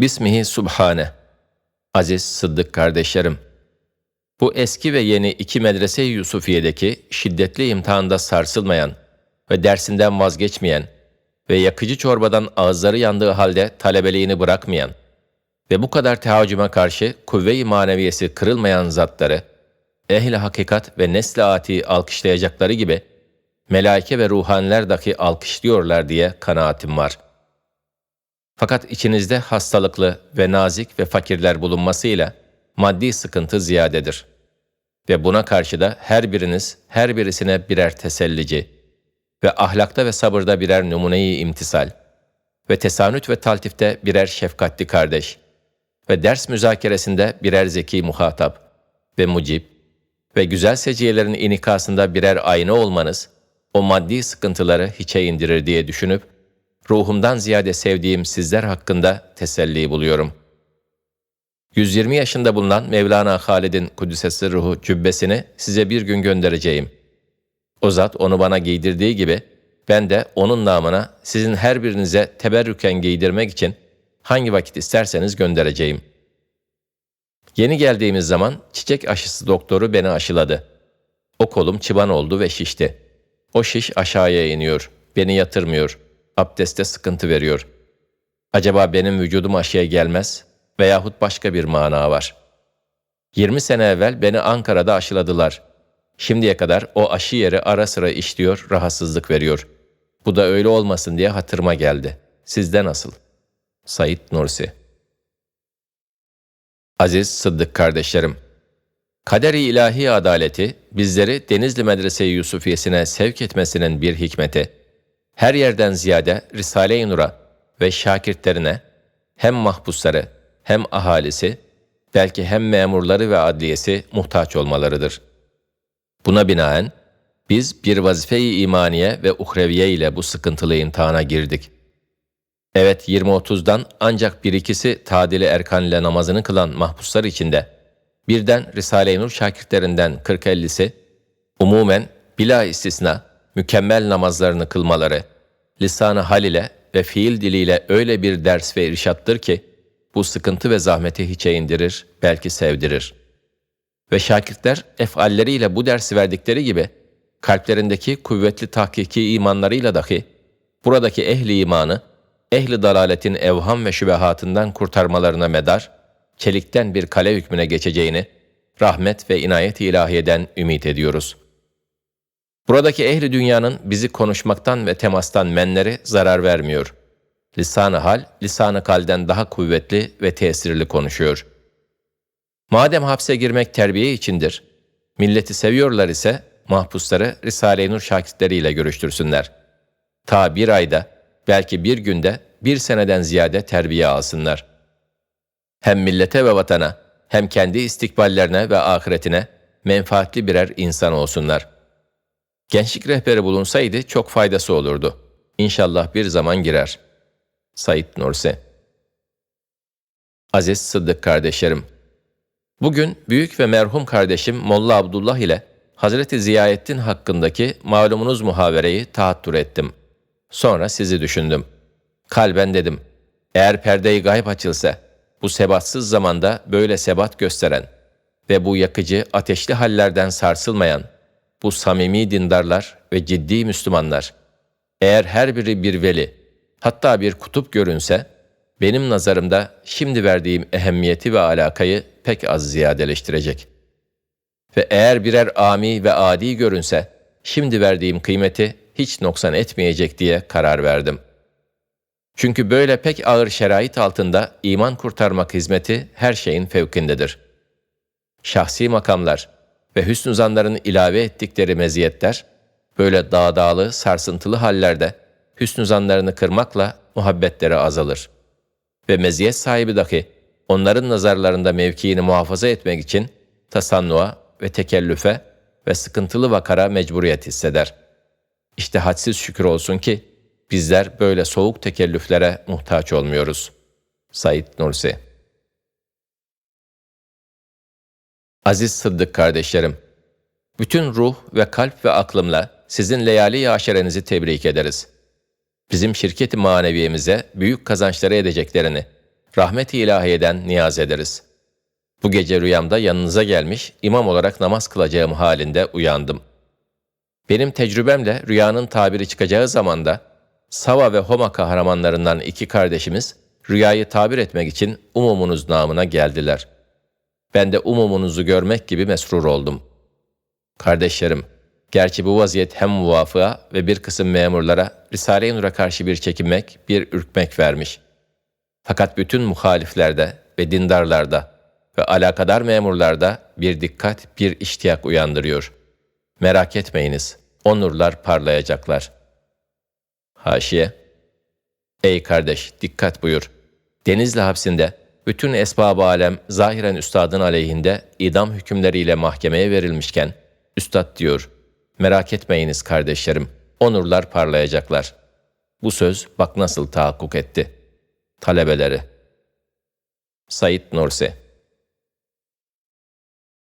Bismihi Subhane. Aziz Sıddık kardeşlerim. Bu eski ve yeni iki medrese-i Yusufiye'deki şiddetli imtihanda sarsılmayan ve dersinden vazgeçmeyen ve yakıcı çorbadan ağızları yandığı halde talebeliğini bırakmayan ve bu kadar tehaccüme karşı kuvve-i maneviyesi kırılmayan zatları, ehl-i hakikat ve nesl-i ati alkışlayacakları gibi, melaike ve ruhaniler dahi alkışlıyorlar diye kanaatim var. Fakat içinizde hastalıklı ve nazik ve fakirler bulunmasıyla maddi sıkıntı ziyadedir. Ve buna karşı da her biriniz her birisine birer tesellici ve ahlakta ve sabırda birer numuneyi imtisal ve tesanüt ve taltifte birer şefkatli kardeş ve ders müzakeresinde birer zeki muhatap ve mucib ve güzel seciyelerin inikasında birer ayna olmanız o maddi sıkıntıları hiçe indirir diye düşünüp ruhumdan ziyade sevdiğim sizler hakkında teselli buluyorum. 120 yaşında bulunan Mevlana Halid'in Kudüs'e ruhu cübbesini size bir gün göndereceğim. O zat onu bana giydirdiği gibi ben de onun namına sizin her birinize teberrüken giydirmek için hangi vakit isterseniz göndereceğim. Yeni geldiğimiz zaman çiçek aşısı doktoru beni aşıladı. O kolum çıban oldu ve şişti. O şiş aşağıya iniyor, beni yatırmıyor, abdeste sıkıntı veriyor. Acaba benim vücudum aşıya gelmez veyahut başka bir mana var. 20 sene evvel beni Ankara'da aşıladılar. Şimdiye kadar o aşı yeri ara sıra işliyor, rahatsızlık veriyor. Bu da öyle olmasın diye hatırıma geldi. Sizde nasıl? Said Nursi Aziz Sıddık kardeşlerim, Kader-i ilahi adaleti bizleri Denizli Medrese-i Yusufiyesine sevk etmesinin bir hikmeti, her yerden ziyade Risale-i Nur'a ve şakirtlerine hem mahpusları hem ahalisi, belki hem memurları ve adliyesi muhtaç olmalarıdır. Buna binaen biz bir vazife-i imaniye ve uhreviye ile bu sıkıntılı imtihana girdik. Evet 20-30'dan ancak bir ikisi tadili erkan ile namazını kılan mahpuslar içinde, birden Risale-i Nur şakirtlerinden 40-50'si, umumen bila istisna mükemmel namazlarını kılmaları, lisanı hal ile ve fiil diliyle öyle bir ders ve irşattır ki, bu sıkıntı ve zahmeti hiçe indirir, belki sevdirir. Ve şakirtler efalleriyle bu dersi verdikleri gibi, kalplerindeki kuvvetli tahkiki imanlarıyla dahi, buradaki ehli imanı, ehli dalaletin evham ve şübehatından kurtarmalarına medar, çelikten bir kale hükmüne geçeceğini, rahmet ve inayet ilahiyeden ümit ediyoruz. Buradaki ehli dünyanın bizi konuşmaktan ve temastan menleri zarar vermiyor. Lisan-ı hal, lisan-ı kalden daha kuvvetli ve tesirli konuşuyor. Madem hapse girmek terbiye içindir, milleti seviyorlar ise mahpusları Risale-i Nur şakitleriyle görüştürsünler. Ta bir ayda, belki bir günde, bir seneden ziyade terbiye alsınlar. Hem millete ve vatana, hem kendi istikballerine ve ahiretine menfaatli birer insan olsunlar. Gençlik rehberi bulunsaydı çok faydası olurdu. İnşallah bir zaman girer. Said Nursi Aziz Sıddık kardeşlerim, Bugün büyük ve merhum kardeşim Molla Abdullah ile Hazreti Ziyaettin hakkındaki malumunuz muhavereyi tahattür ettim. Sonra sizi düşündüm. Kalben dedim, eğer perde-i gayb açılsa, bu sebatsız zamanda böyle sebat gösteren ve bu yakıcı, ateşli hallerden sarsılmayan, bu samimi dindarlar ve ciddi Müslümanlar, eğer her biri bir veli, hatta bir kutup görünse, benim nazarımda şimdi verdiğim ehemmiyeti ve alakayı pek az ziyadeleştirecek. Ve eğer birer ami ve adi görünse, şimdi verdiğim kıymeti hiç noksan etmeyecek diye karar verdim. Çünkü böyle pek ağır şerait altında iman kurtarmak hizmeti her şeyin fevkindedir. Şahsi makamlar ve hüsnü zanların ilave ettikleri meziyetler, böyle dağdağlı, sarsıntılı hallerde hüsnü zanlarını kırmakla muhabbetleri azalır. Ve meziyet sahibi dahi onların nazarlarında mevkiini muhafaza etmek için tasannua ve tekellüfe ve sıkıntılı vakara mecburiyet hisseder. İşte hadsiz şükür olsun ki bizler böyle soğuk tekellüflere muhtaç olmuyoruz. Said Nursi Aziz Sıddık kardeşlerim, bütün ruh ve kalp ve aklımla sizin leyali aşerenizi tebrik ederiz. Bizim şirketi maneviyemize büyük kazançları edeceklerini rahmet-i ilahiyeden niyaz ederiz. Bu gece rüyamda yanınıza gelmiş, imam olarak namaz kılacağım halinde uyandım. Benim tecrübemle rüyanın tabiri çıkacağı zamanda, Sava ve Homa kahramanlarından iki kardeşimiz, rüyayı tabir etmek için umumunuz namına geldiler. Ben de umumunuzu görmek gibi mesrur oldum. Kardeşlerim, gerçi bu vaziyet hem muvafığa ve bir kısım memurlara Risale-i Nur'a karşı bir çekinmek, bir ürkmek vermiş. Fakat bütün muhaliflerde ve dindarlarda ve alakadar memurlarda bir dikkat, bir iştiyak uyandırıyor. Merak etmeyiniz, o nurlar parlayacaklar. Haşiye Ey kardeş, dikkat buyur. Denizli hapsinde bütün esbab alem zahiren üstadın aleyhinde idam hükümleriyle mahkemeye verilmişken, üstad diyor, merak etmeyiniz kardeşlerim, o nurlar parlayacaklar. Bu söz bak nasıl tahakkuk etti. Talebeleri Said Nursi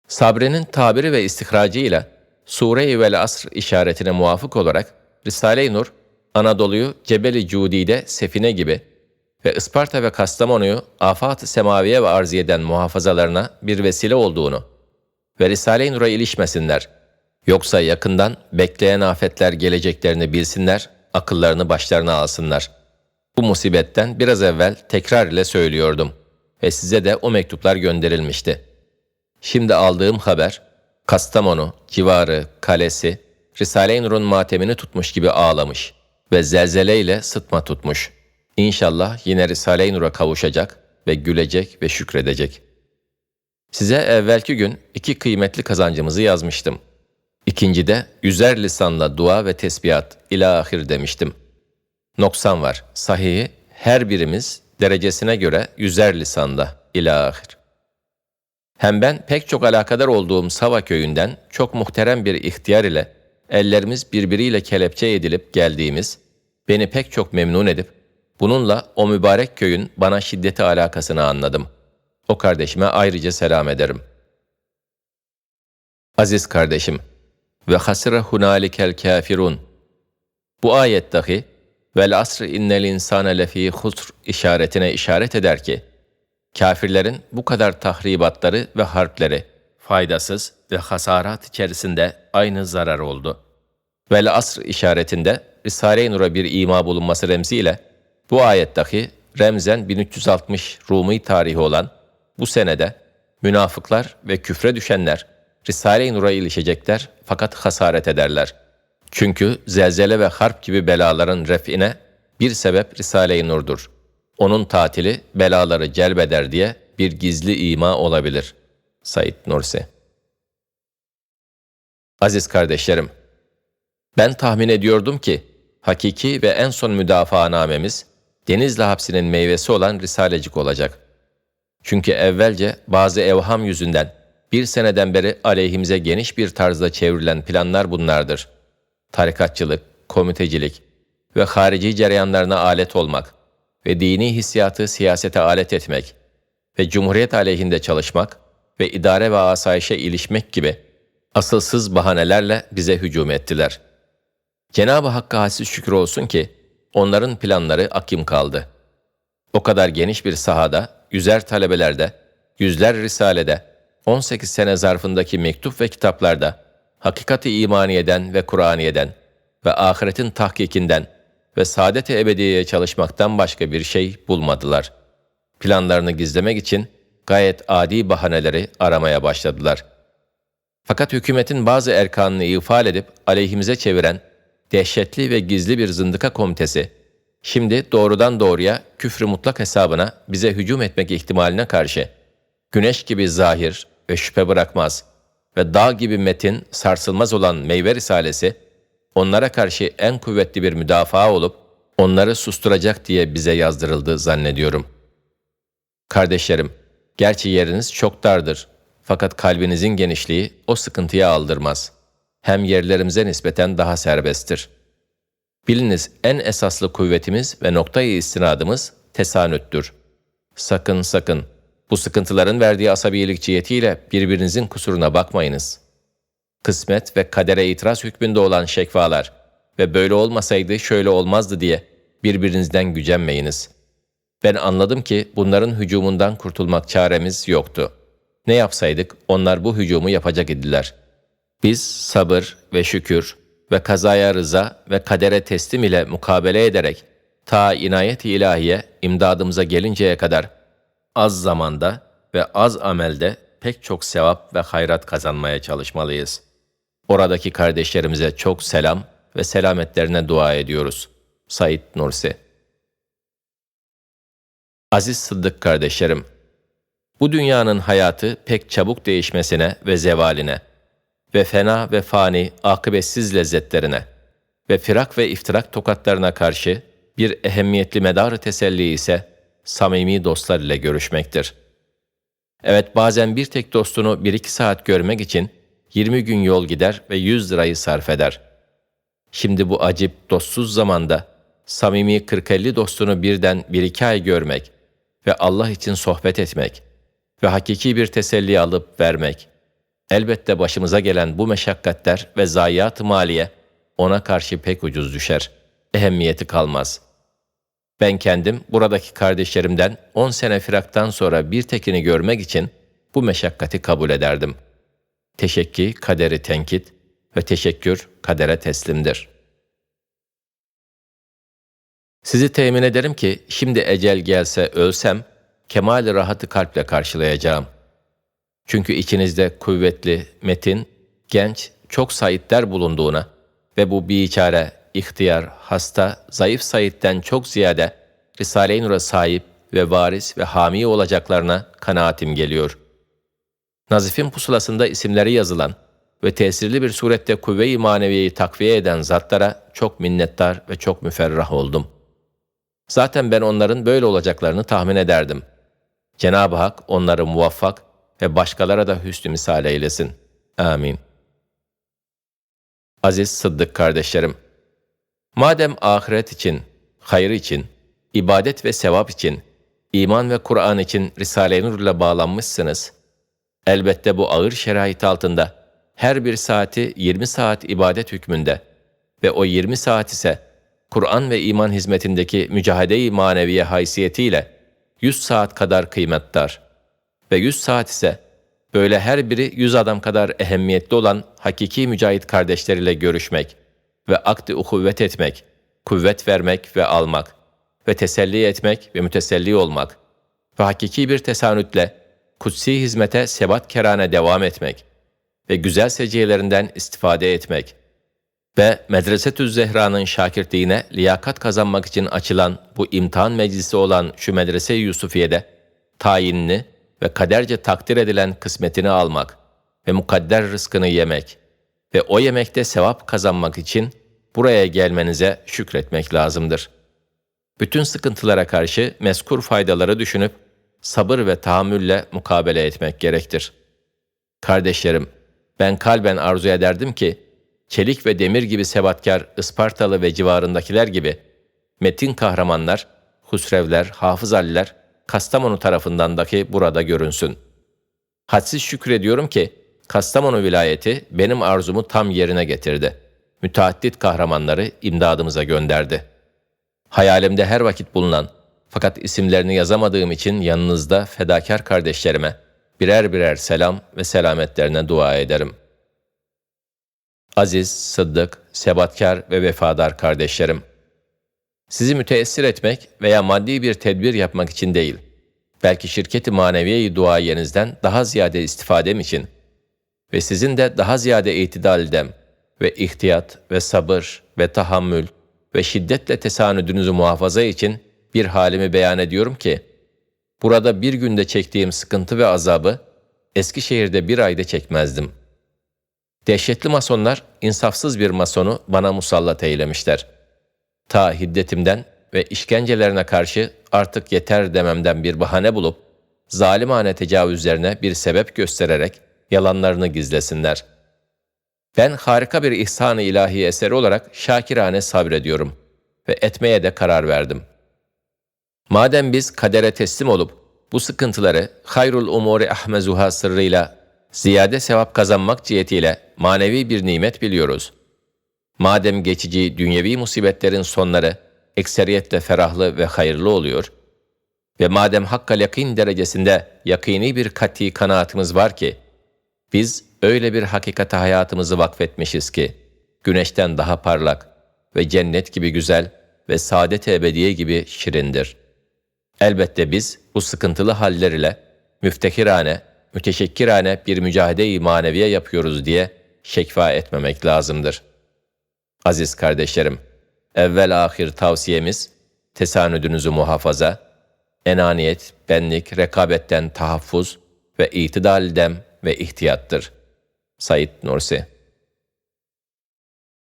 Sabri'nin tabiri ve istihracıyla Sure-i Vel Asr işaretine muvafık olarak Risale-i Nur, Anadolu'yu Cebeli Cudi'de Sefine gibi ve Isparta ve Kastamonu'yu afat-ı semaviye ve arziyeden muhafazalarına bir vesile olduğunu ve Risale-i Nur'a ilişmesinler. Yoksa yakından bekleyen afetler geleceklerini bilsinler, akıllarını başlarına alsınlar. Bu musibetten biraz evvel tekrar ile söylüyordum ve size de o mektuplar gönderilmişti. Şimdi aldığım haber, Kastamonu, civarı, kalesi, Risale-i Nur'un matemini tutmuş gibi ağlamış ve zelzeleyle sıtma tutmuş. İnşallah yine Risale-i Nur'a kavuşacak ve gülecek ve şükredecek. Size evvelki gün iki kıymetli kazancımızı yazmıştım. İkincide yüzer lisanla dua ve tesbihat ila ahir demiştim. Noksan var. Sahihi her birimiz derecesine göre yüzer lisanda ila ahir. Hem ben pek çok alakadar olduğum Sava köyünden çok muhterem bir ihtiyar ile ellerimiz birbiriyle kelepçe edilip geldiğimiz, beni pek çok memnun edip, bununla o mübarek köyün bana şiddeti alakasını anladım. O kardeşime ayrıca selam ederim. Aziz kardeşim, ve hasire hunalikel kafirun. Bu ayet dahi, vel asr innel insane lefî husr işaretine işaret eder ki, Kafirlerin bu kadar tahribatları ve harpleri faydasız ve hasarat içerisinde aynı zarar oldu. Vel asr işaretinde Risale-i Nur'a bir ima bulunması remziyle bu ayet dahi remzen 1360 Rumi tarihi olan bu senede münafıklar ve küfre düşenler Risale-i Nur'a ilişecekler fakat hasaret ederler. Çünkü zelzele ve harp gibi belaların refine bir sebep Risale-i Nur'dur onun tatili belaları celbeder diye bir gizli ima olabilir. Said Nursi Aziz kardeşlerim, ben tahmin ediyordum ki, hakiki ve en son müdafaanamemiz, Denizli hapsinin meyvesi olan Risalecik olacak. Çünkü evvelce bazı evham yüzünden bir seneden beri aleyhimize geniş bir tarzda çevrilen planlar bunlardır. Tarikatçılık, komitecilik ve harici cereyanlarına alet olmak, ve dini hissiyatı siyasete alet etmek ve cumhuriyet aleyhinde çalışmak ve idare ve asayişe ilişmek gibi asılsız bahanelerle bize hücum ettiler. Cenab-ı Hakk'a hassiz şükür olsun ki onların planları akim kaldı. O kadar geniş bir sahada, yüzer talebelerde, yüzler risalede, 18 sene zarfındaki mektup ve kitaplarda, hakikati imaniyeden ve Kur'aniyeden ve ahiretin tahkikinden ve saadet-i ebediyeye çalışmaktan başka bir şey bulmadılar. Planlarını gizlemek için gayet adi bahaneleri aramaya başladılar. Fakat hükümetin bazı erkanını ifade edip aleyhimize çeviren dehşetli ve gizli bir zındıka komitesi, şimdi doğrudan doğruya küfrü mutlak hesabına bize hücum etmek ihtimaline karşı, güneş gibi zahir ve şüphe bırakmaz ve dağ gibi metin sarsılmaz olan meyve risalesi, onlara karşı en kuvvetli bir müdafaa olup onları susturacak diye bize yazdırıldı zannediyorum. Kardeşlerim, gerçi yeriniz çok dardır fakat kalbinizin genişliği o sıkıntıya aldırmaz. Hem yerlerimize nispeten daha serbesttir. Biliniz en esaslı kuvvetimiz ve noktayı istinadımız tesanüttür. Sakın sakın bu sıkıntıların verdiği asabiyelik cihetiyle birbirinizin kusuruna bakmayınız.'' kısmet ve kadere itiraz hükmünde olan şekvalar ve böyle olmasaydı şöyle olmazdı diye birbirinizden gücenmeyiniz. Ben anladım ki bunların hücumundan kurtulmak çaremiz yoktu. Ne yapsaydık onlar bu hücumu yapacak idiler. Biz sabır ve şükür ve kazaya rıza ve kadere teslim ile mukabele ederek ta inayet-i ilahiye imdadımıza gelinceye kadar az zamanda ve az amelde pek çok sevap ve hayrat kazanmaya çalışmalıyız. Oradaki kardeşlerimize çok selam ve selametlerine dua ediyoruz. Said Nursi Aziz Sıddık kardeşlerim, bu dünyanın hayatı pek çabuk değişmesine ve zevaline ve fena ve fani akıbetsiz lezzetlerine ve firak ve iftirak tokatlarına karşı bir ehemmiyetli medarı teselli ise samimi dostlar ile görüşmektir. Evet bazen bir tek dostunu bir iki saat görmek için 20 gün yol gider ve 100 lirayı sarf eder. Şimdi bu acip dostsuz zamanda samimi 40-50 dostunu birden bir iki ay görmek ve Allah için sohbet etmek ve hakiki bir teselli alıp vermek, elbette başımıza gelen bu meşakkatler ve zayiat-ı maliye ona karşı pek ucuz düşer, ehemmiyeti kalmaz. Ben kendim buradaki kardeşlerimden 10 sene firaktan sonra bir tekini görmek için bu meşakkati kabul ederdim. Teşekki kaderi tenkit ve teşekkür kadere teslimdir.'' Sizi temin ederim ki şimdi ecel gelse ölsem kemal rahatı kalple karşılayacağım. Çünkü içinizde kuvvetli, metin, genç, çok sayitler bulunduğuna ve bu biçare, ihtiyar, hasta, zayıf sayitten çok ziyade Risale-i Nur'a sahip ve varis ve hami olacaklarına kanaatim geliyor. Nazif'in pusulasında isimleri yazılan ve tesirli bir surette kuvve-i maneviyeyi takviye eden zatlara çok minnettar ve çok müferrah oldum. Zaten ben onların böyle olacaklarını tahmin ederdim. Cenab-ı Hak onları muvaffak ve başkalara da hüsnü misal eylesin. Amin. Aziz Sıddık kardeşlerim, madem ahiret için, hayır için, ibadet ve sevap için, iman ve Kur'an için Risale-i Nur ile bağlanmışsınız, elbette bu ağır şerait altında her bir saati 20 saat ibadet hükmünde ve o 20 saat ise Kur'an ve iman hizmetindeki mücahede-i maneviye haysiyetiyle 100 saat kadar kıymetdar ve 100 saat ise böyle her biri 100 adam kadar ehemmiyetli olan hakiki mücahit kardeşleriyle görüşmek ve akdi uhuvvet etmek, kuvvet vermek ve almak ve teselli etmek ve müteselli olmak ve hakiki bir tesanütle kutsi hizmete sebat kerane devam etmek ve güzel seciyelerinden istifade etmek.'' ve Medresetü Zehra'nın şakirtliğine liyakat kazanmak için açılan bu imtihan meclisi olan şu medrese-i Yusufiye'de tayinini ve kaderce takdir edilen kısmetini almak ve mukadder rızkını yemek ve o yemekte sevap kazanmak için buraya gelmenize şükretmek lazımdır. Bütün sıkıntılara karşı meskur faydaları düşünüp sabır ve tahammülle mukabele etmek gerektir. Kardeşlerim, ben kalben arzu ederdim ki çelik ve demir gibi sebatkar Ispartalı ve civarındakiler gibi metin kahramanlar, Husrevler, Hafız Aliler, Kastamonu tarafından dahi burada görünsün. Hadsiz şükrediyorum ki Kastamonu vilayeti benim arzumu tam yerine getirdi. Müteaddit kahramanları imdadımıza gönderdi. Hayalimde her vakit bulunan fakat isimlerini yazamadığım için yanınızda fedakar kardeşlerime birer birer selam ve selametlerine dua ederim.'' Aziz, sıddık, sebatkar ve vefadar kardeşlerim. Sizi müteessir etmek veya maddi bir tedbir yapmak için değil, belki şirketi maneviyeyi duayenizden daha ziyade istifadem için ve sizin de daha ziyade itidaldem ve ihtiyat ve sabır ve tahammül ve şiddetle tesanüdünüzü muhafaza için bir halimi beyan ediyorum ki, burada bir günde çektiğim sıkıntı ve azabı Eskişehir'de bir ayda çekmezdim.'' Dehşetli masonlar insafsız bir masonu bana musallat eylemişler. Ta hiddetimden ve işkencelerine karşı artık yeter dememden bir bahane bulup, zalimane tecavüzlerine bir sebep göstererek yalanlarını gizlesinler. Ben harika bir ihsan-ı ilahi eseri olarak şakirane sabrediyorum ve etmeye de karar verdim. Madem biz kadere teslim olup bu sıkıntıları hayrul umuri ahmezuha sırrıyla ziyade sevap kazanmak cihetiyle manevi bir nimet biliyoruz. Madem geçici dünyevi musibetlerin sonları ekseriyetle ferahlı ve hayırlı oluyor, Ve madem hakkal yakin derecesinde yakini bir kati kanaatimiz var ki, biz öyle bir hakikate hayatımızı vakfetmişiz ki, güneşten daha parlak ve cennet gibi güzel ve saadet ebediye gibi şirindir. Elbette biz bu sıkıntılı haller ile müftekirane, müteşekkirane bir mücadele-i maneviye yapıyoruz diye şekva etmemek lazımdır. Aziz kardeşlerim, evvel ahir tavsiyemiz, tesanüdünüzü muhafaza, enaniyet, benlik, rekabetten tahaffuz ve itidal dem ve ihtiyattır. Said Nursi